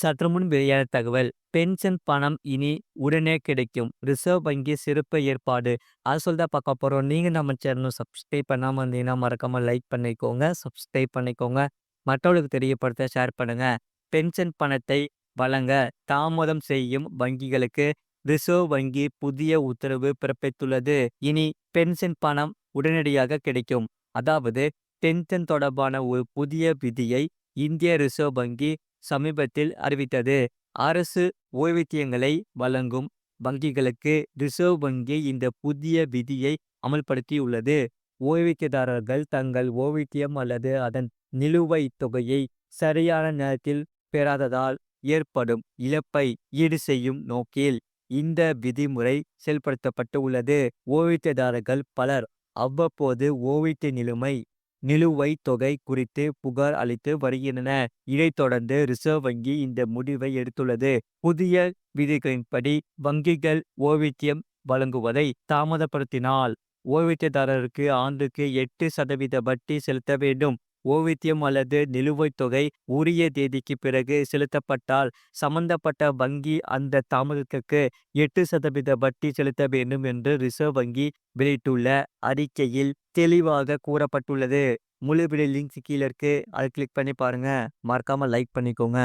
சற்று முன் வெளியான தகவல் பென்ஷன் பணம் இனி உடனே கிடைக்கும். ரிசர்வ் வங்கி சிறப்பு ஏற்பாடு. அது சொல்லி பார்க்க போகிறோம் நீங்கள் நம்ம சேனலும் சப்ஸ்கிரைப் பண்ணாமல் இருந்தீங்கன்னா மறக்காமல் லைக் பண்ணிக்கோங்க சப்ஸ்கிரைப் பண்ணிக்கோங்க. மற்றவர்களுக்கு தெரியப்படுத்த ஷேர் பண்ணுங்க. பென்ஷன் பணத்தை வழங்க தாமதம் செய்யும் வங்கிகளுக்கு ரிசர்வ் வங்கி புதிய உத்தரவு பிறப்பித்துள்ளது. இனி பென்ஷன் பணம் உடனடியாக கிடைக்கும். அதாவது பென்ஷன் தொடர்பான ஒரு புதிய விதியை இந்திய ரிசர்வ் வங்கி சமீபத்தில் அறிவித்தது. அரசு ஓய்வூதியங்களை வழங்கும் வங்கிகளுக்கு ரிசர்வ் வங்கி இந்த புதிய விதியை அமல்படுத்தியுள்ளது. ஓய்வூதியதாரர்கள் தங்கள் ஓய்வூதியம் அல்லது அதன் நிலுவைத் தொகையை சரியான நேரத்தில் பெறாததால் ஏற்படும் இழப்பை ஈடு செய்யும் நோக்கில் இந்த விதிமுறை செயல்படுத்தப்பட்டு உள்ளது. ஓய்வூதியதாரர்கள் பலர் அவ்வப்போது ஓய்வூதிய நிலைமை நிலுவைத் தொகை குறித்து புகார் அளித்து வருகின்றன. இதைத் தொடர்ந்து ரிசர்வ் வங்கி இந்த முடிவை எடுத்துள்ளது. புதிய விதிகளின்படி வங்கிகள் ஓய்வூதியம் வழங்குவதை தாமதப்படுத்தினால் ஓய்வூதியதாரருக்கு ஆண்டுக்கு எட்டு சதவீத வட்டி செலுத்த வேண்டும். ஓவித்தியம் அல்லது நிலுவைத் தொகை உரிய தேதிக்கு பிறகு செலுத்தப்பட்டால் சம்பந்தப்பட்ட வங்கி அந்த தாமதத்திற்கு எட்டு சதவீத வட்டி செலுத்த வேண்டும் என்று ரிசர்வ் வங்கி வெளியிட்டுள்ள அறிக்கையில் தெளிவாக கூறப்பட்டுள்ளது. முழு வீடியோ லிங்க் கீழே இருக்கு. அதை கிளிக் பண்ணி பாருங்க. மறக்காம லைக் பண்ணிக்கோங்க.